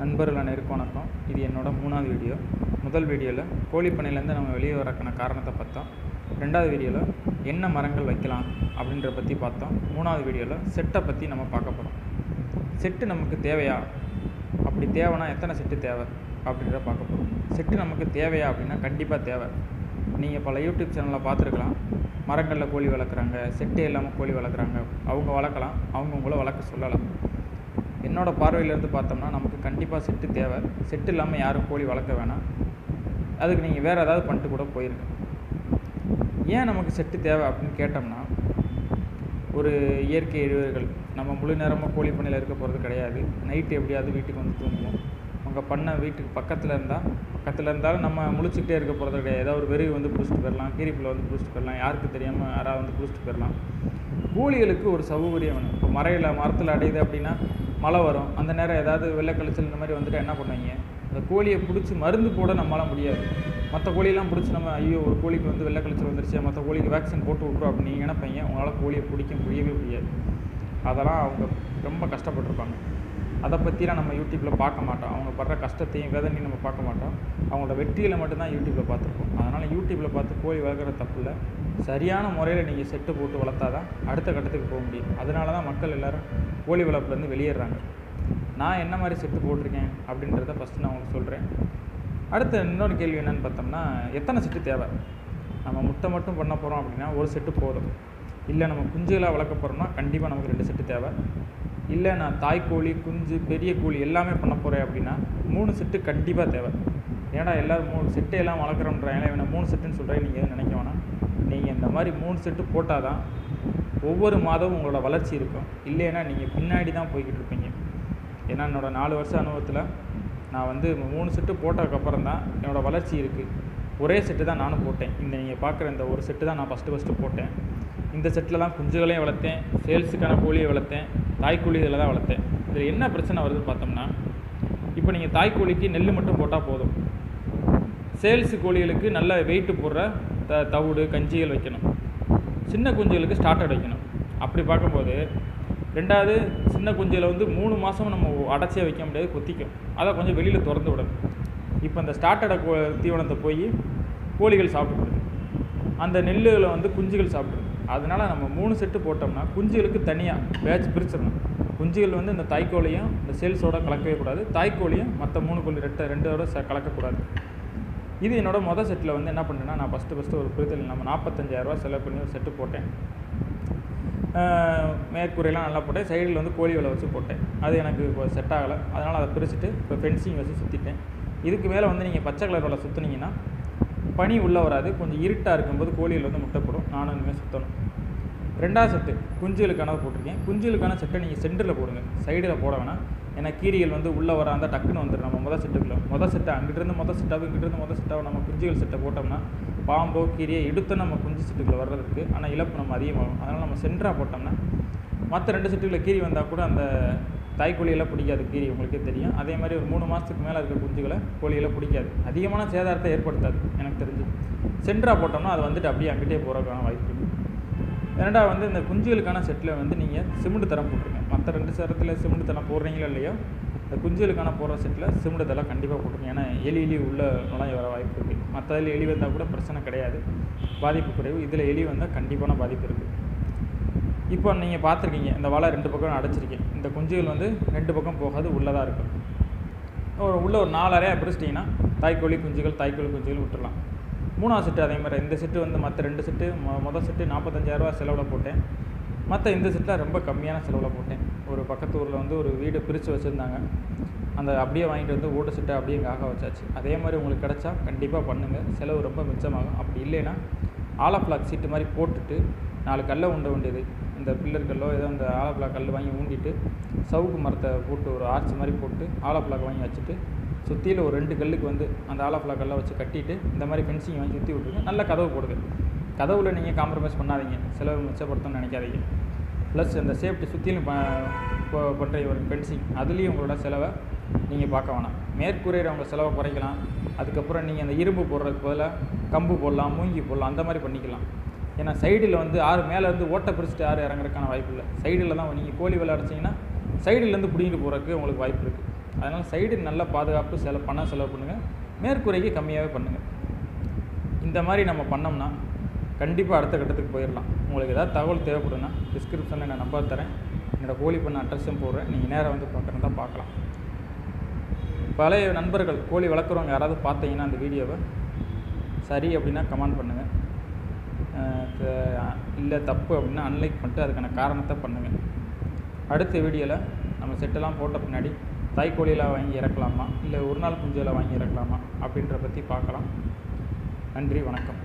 நண்பர்கள் அனைவருக்கும் வணக்கம். இது என்னோடய மூணாவது வீடியோ. முதல் வீடியோவில் கோழி பண்ணையிலேருந்து நம்ம வெளியே வரக்கான காரணத்தை பார்த்தோம். ரெண்டாவது வீடியோவில் என்ன மரங்கள் வைக்கலாம் அப்படின்றத பற்றி பார்த்தோம். மூணாவது வீடியோவில் செட்டை பற்றி நம்ம பார்க்க போகிறோம் செட்டு நமக்கு தேவையா? அப்படி தேவைன்னா எத்தனை செட்டு தேவை அப்படின்றத பார்க்க போகிறோம் செட்டு நமக்கு தேவையா அப்படின்னா கண்டிப்பாக தேவை. நீங்கள் பல யூடியூப் சேனலில் பார்த்துருக்கலாம். மரங்களில் கோழி வளர்க்குறாங்க செட்டே இல்லாமல் கோழி வளர்க்குறாங்க. அவங்க வளர்க்கலாம். அவங்க உங்களை வளர்க்க சொல்லலாம் என்னோடய பார்வையிலேருந்து பார்த்தோம்னா நமக்கு கண்டிப்பாக செட்டு தேவை. செட்டு இல்லாமல் யாரும் கோழி வளர்க்க வேணாம். அதுக்கு நீங்கள் வேறு ஏதாவது பண்ணிட்டு கூட போயிருங்க. ஏன் நமக்கு செட்டு தேவை அப்படின்னு கேட்டோம்னா ஒரு இயற்கை இழிவுகள் நம்ம முழு நேரமாக கோழி பண்ணையில் இருக்க போகிறது கிடையாது. நைட்டு எப்படியாவது வீட்டுக்கு வந்து தூங்குவோம். உங்கள் பண்ணை வீட்டுக்கு பக்கத்தில் இருந்தால் பக்கத்தில் இருந்தாலும் நம்ம முழிச்சிக்கிட்டே இருக்க போகிறது கிடையாது. ஏதாவது ஒரு வெறிவு வந்து பிடிச்சிட்டு போயிடலாம் கீரிப்பில் வந்து பிடிச்சிட்டு போயிடலாம் யாருக்கு தெரியாமல் யாராவது வந்து பிடிச்சிட்டு போயிடலாம் கோழிகளுக்கு ஒரு சௌகரியம் வேணும். இப்போ மரையில் மரத்தில் அடையுது அப்படின்னா மழை வரும். அந்த நேரம் ஏதாவது வெள்ளை கழிச்சல் இந்த மாதிரி வந்துட்டு என்ன பண்ணுவீங்க? அந்த கோழியை பிடிச்சி மருந்து போட நம்மளால் முடியாது. மற்ற கோழியெல்லாம் பிடிச்சி நம்ம ஐயோ ஒரு கோழிக்கு வந்து வெள்ளை கழிச்சல் வந்துருச்சு மற்ற கோழிக்கு வேக்சின் போட்டு விட்ருவோம் அப்படின்னு நீங்கள் நினைப்பீங்க. உங்களால் கோழியை பிடிக்க முடியவே முடியாது. அதெல்லாம் அவங்க ரொம்ப கஷ்டப்பட்டிருப்பாங்க. அதை பற்றிலாம் நம்ம யூடியூப்பில் பார்க்க மாட்டோம். அவங்க படுற கஷ்டத்தையும் வேதனையும் நம்ம பார்க்க மாட்டோம். அவங்களோட வெற்றியில் மட்டும்தான் யூடியூப்பில் பார்த்துருப்போம். அதனால் யூடியூப்பில் பார்த்து கோழி வளர்க்குற தப்பு இல்லை. சரியான முறையில் நீங்கள் செட்டு போட்டு வளர்த்தா தான் அடுத்த கட்டத்துக்கு போக முடியும். அதனால தான் மக்கள் எல்லோரும் கோழி வளர்ப்புலேருந்து வெளியேறாங்க. நான் என்ன மாதிரி செட்டு போட்டிருக்கேன் அப்படின்றத ஃபஸ்ட்டு நான் உங்களுக்கு சொல்கிறேன் அடுத்த இன்னொரு கேள்வி என்னென்னு பார்த்தோம்னா எத்தனை செட்டு தேவை? நம்ம முட்டை மட்டும் பண்ண போகிறோம் அப்படின்னா ஒரு செட்டு போதும். இல்லை நம்ம குஞ்சுகளாக வளர்க்க போகிறோம்னா கண்டிப்பாக நமக்கு ரெண்டு செட்டு தேவை. இல்லை நான் தாய்க்கோழி குஞ்சு பெரிய கோழி எல்லாமே பண்ண போகிறேன் அப்படின்னா மூணு செட்டு கண்டிப்பாக தேவை. ஏன்னா எல்லோரும் மூணு செட்டு எல்லாம் வளர்க்குறோன்றாங்க இவனை மூணு செட்டுன்னு சொல்கிறேன் நீங்கள் எதுவும் நினைக்க வேணாம். நீங்கள் இந்த மாதிரி மூணு செட்டு போட்டால் தான் ஒவ்வொரு மாதமும் உங்களோட வளர்ச்சி இருக்கும். இல்லைன்னா நீங்கள் பின்னாடி தான் போய்கிட்டு இருப்பீங்க. ஏன்னா என்னோடய நாலு வருஷம் அனுபவத்தில் நான் வந்து மூணு செட்டு போட்டதுக்கப்புறம் தான் என்னோடய வளர்ச்சி இருக்குது ஒரே செட்டு தான் நானும் போட்டேன். இந்த நீங்கள் பார்க்குற இந்த ஒரு செட்டு தான் நான் ஃபஸ்ட்டு ஃபஸ்ட்டு போட்டேன். இந்த செட்டிலலாம் குஞ்சுகளையும் வளர்த்தேன் சேல்ஸுக்கான கோழியை வளர்த்தேன் தாய்க்கோழி இதில் தான் வளர்த்தேன். இதில் என்ன பிரச்சனை வருதுன்னு பார்த்தோம்னா இப்போ நீங்கள் தாய்க்கோழிக்கு நெல் மட்டும் போட்டால் போதும். சேல்ஸு கோழிகளுக்கு நல்ல வெயிட்டு போடுற த தவிடு கஞ்சிகள் வைக்கணும். சின்ன குஞ்சுகளுக்கு ஸ்டார்டர் வைக்கணும். அப்படி பார்க்கும்போது ரெண்டாவது சின்ன குஞ்சில் வந்து மூணு மாதம் நம்ம அடைச்சே வைக்க முடியாது கொத்திக்கும். அதை கொஞ்சம் வெளியில் திறந்து விடணும். இப்போ அந்த ஸ்டார்டட கோ தீவனத்தை போய் கோழிகள் சாப்பிடுது அந்த நெல்லுகளை வந்து குஞ்சுகள் சாப்பிடுது அதனால் நம்ம மூணு செட்டு போட்டோம்னா குஞ்சுகளுக்கு தனியாக பேட்ச் பிரிச்சிடணும். குஞ்சுகள் வந்து இந்த தாய்க்கோழியும் இந்த சேல்ஸோட கலக்கவே கூடாது. தாய்க்கோழியும் மற்ற மூணு கோழி ரெட்டை ரெண்டோட ச கலக்கக்கூடாது. இது என்னோடய மொதல் செட்டில் வந்து என்ன பண்ணேன்னா நான் ஃபஸ்ட்டு ஃபஸ்ட்டு ஒரு புரிதல் நம்ம நாற்பத்தஞ்சாயிரரூவா செலவு பண்ணி ஒரு செட்டு போட்டேன். மேற்கூரையெல்லாம் நல்லா போட்டேன். சைடில் வந்து கோழி விலை வச்சு போட்டேன். அது எனக்கு இப்போ செட் ஆகலை. அதனால் அதை பிரிச்சுட்டு இப்போ ஃபென்சிங் வச்சு சுற்றிட்டேன் இதுக்கு மேலே வந்து நீங்கள் பச்சை கலர் வலை சுற்றுனீங்கன்னா பனி உள்ளே வராது. கொஞ்சம் இருட்டாக இருக்கும்போது கோழிகள் வந்து முட்டை போடும் நானும் இனிமேல் சுற்றணும் ரெண்டாவது செட்டு குஞ்சுகளுக்கான போட்டிருக்கேன். குஞ்சுகளுக்கான செட்டை நீங்கள் சென்டரில் போடுங்க. சைடில் போட வேணாம். ஏன்னா கீரிகள் வந்து உள்ளே வர அந்த டக்குன்னு வந்துடும் நம்ம மொதல் செட்டுக்குள்ள மொதல் செட்டை அங்கிட்டிருந்து மொதல் செட்டாக இங்கிட்டிருந்து மொதல் செட்டாக நம்ம குஞ்சுகள் செட்டை போட்டோம்னா பாம்போ கீரியை எடுத்து நம்ம குஞ்சு செட்டுக்குள்ளே வர்றதுக்கு ஆனால் இழப்பு நம்ம அதிகமாகும். அதனால் நம்ம சென்டராக போட்டோம்னா மற்ற ரெண்டு செட்டுக்குள்ள கீரி வந்தால் கூட அந்த தாய்க்கோழியெல்லாம் பிடிக்காது கீரி உங்களுக்கே தெரியும். அதே மாதிரி ஒரு மூணு மாதத்துக்கு மேலே இருக்கிற குஞ்சுகளை கோழியெல்லாம் பிடிக்காது. அதிகமான சேதாரத்தை ஏற்படுத்தாது எனக்கு தெரிஞ்சு. சென்ட்ரா போட்டோம்னா அது வந்துட்டு அப்படியே அங்கிட்டே போகிறதுக்கான வாய்ப்பு இருக்குது ரெண்டாவது வந்து இந்த குஞ்சுகளுக்கான செட்டில் வந்து நீங்கள் சிமெண்ட் தரம் போட்டுருங்க. மற்ற ரெண்டு சேரத்தில் சிமெண்ட் தரம் போடுறீங்களோ இல்லையோ இந்த குஞ்சுகளுக்கான போடுற செட்டில் சிமெண்ட் தரம் கண்டிப்பாக போட்டுருங்க. ஏன்னா எலி எலி உள்ள நுழைய வர வாய்ப்பு இருக்குது மற்றதில் எலி வந்தால் கூட பிரச்சனை கிடையாது. பாதிப்பு குறைவு. இதில் எலி வந்தால் கண்டிப்பான பாதிப்பு இருக்குது இப்போ நீங்கள் பார்த்துருக்கீங்க இந்த வலை ரெண்டு பக்கம் அடைச்சிருக்கேன் இந்த குஞ்சுகள் வந்து ரெண்டு பக்கம் போகாது உள்ளே தான் இருக்கும். ஒரு உள்ளே ஒரு நாலரையாக அறையாக பிரிச்சிட்டிங்கன்னா தாய்க்கோழி குஞ்சுகள் தாய்க்கோழி குஞ்சுகள் விட்டுடலாம் மூணாவது செட்டு அதே மாதிரி. இந்த செட்டு வந்து மற்ற ரெண்டு செட்டு மொ மொதல் செட்டு நாற்பத்தஞ்சாயிரரூவா செலவில் போட்டேன். மற்ற இந்த செட்டில் ரொம்ப கம்மியான செலவில் போட்டேன். ஒரு பக்கத்து ஊரில் வந்து ஒரு வீடு பிரித்து வச்சுருந்தாங்க. அந்த அப்படியே வாங்கிட்டு வந்து ஓட்டு செட்டை அப்படியே ஆக வச்சாச்சு. அதே மாதிரி உங்களுக்கு கிடச்சா கண்டிப்பாக பண்ணுங்கள் செலவு ரொம்ப மிச்சமாகும். அப்படி இல்லைன்னா ஆலப்பிளாக் சீட்டு மாதிரி போட்டுட்டு நாலு கல்லை உண்ட வேண்டியது. இந்த பில்லர் கல்லோ ஏதோ இந்த ஆலப்பிளாக் கல் வாங்கி ஊண்டிட்டு சவுக்கு மரத்தை போட்டு ஒரு ஆர்ச் மாதிரி போட்டு ஆலப்பிளாக் வாங்கி வச்சுட்டு சுற்றியில் ஒரு ரெண்டு கல்லுக்கு வந்து அந்த ஆலப்பிளாக் கல்லை வச்சு கட்டிட்டு இந்த மாதிரி ஃபென்சிங் வாங்கி சுற்றி விட்டுருங்க. நல்ல கதவு போடுது. கதவுல நீங்கள் காம்ப்ரமைஸ் பண்ணாதீங்க. செலவு மிச்சப்படுத்தணும்னு நினைக்காதீங்க. ப்ளஸ் அந்த சேஃப்டி சுற்றிலும் பண்ணுற ஒரு ஃபென்சிங் அதுலேயும் உங்களோட செலவை நீங்கள் பார்க்க வேணாம். மேற்கூரையில் அவங்க செலவை குறைக்கலாம். அதுக்கப்புறம் நீங்கள் அந்த இரும்பு போடுறதுக்கு பதிலாக கம்பு போடலாம் மூங்கி போடலாம் அந்த மாதிரி பண்ணிக்கலாம். ஏன்னா சைடில் வந்து ஆறு மேலே இருந்து ஓட்டை பிரிச்சுட்டு யாரும் இறங்குறதுக்கான வாய்ப்பு இல்லை. சைடில் தான் நீங்கள் கோழி விளையாடிச்சிங்கன்னா சைடுலேருந்து பிடிங்கிட்டு போகிறதுக்கு உங்களுக்கு வாய்ப்பு இருக்குது அதனால் சைடு நல்ல பாதுகாப்பு செலவு பணம் செலவு பண்ணுங்கள் மேற்கூரைக்கு கம்மியாகவே பண்ணுங்கள் இந்த மாதிரி நம்ம பண்ணோம்னா கண்டிப்பாக அடுத்த கட்டத்துக்கு போயிடலாம். உங்களுக்கு ஏதாவது தகவல் தேவைப்படுதுன்னா டிஸ்கிரிப்ஷனில் நான் நம்பர் தரேன். என்னோடய கோழி பண்ண அட்ரஸும் போடுறேன். நீங்கள் நேராக வந்து பார்க்குறதா பார்க்கலாம். பழைய நண்பர்கள் கோழி வளர்க்குறவங்க யாராவது பார்த்தீங்கன்னா அந்த வீடியோவை சரி அப்படின்னா கமெண்ட் பண்ணுங்கள் இல்லை தப்பு அப்படின்னா அன்லைக் பண்ணிட்டு அதுக்கான காரணத்தை பண்ணுங்கள் அடுத்த வீடியோவில் நம்ம செட்டெல்லாம் போட்ட பின்னாடி தாய்க்கோழியில் வாங்கி இறக்கலாமா? இல்லை ஒரு நாள் குஞ்சில் வாங்கி இறக்கலாமா? அப்படின்ற பற்றி பார்க்கலாம். நன்றி வணக்கம்.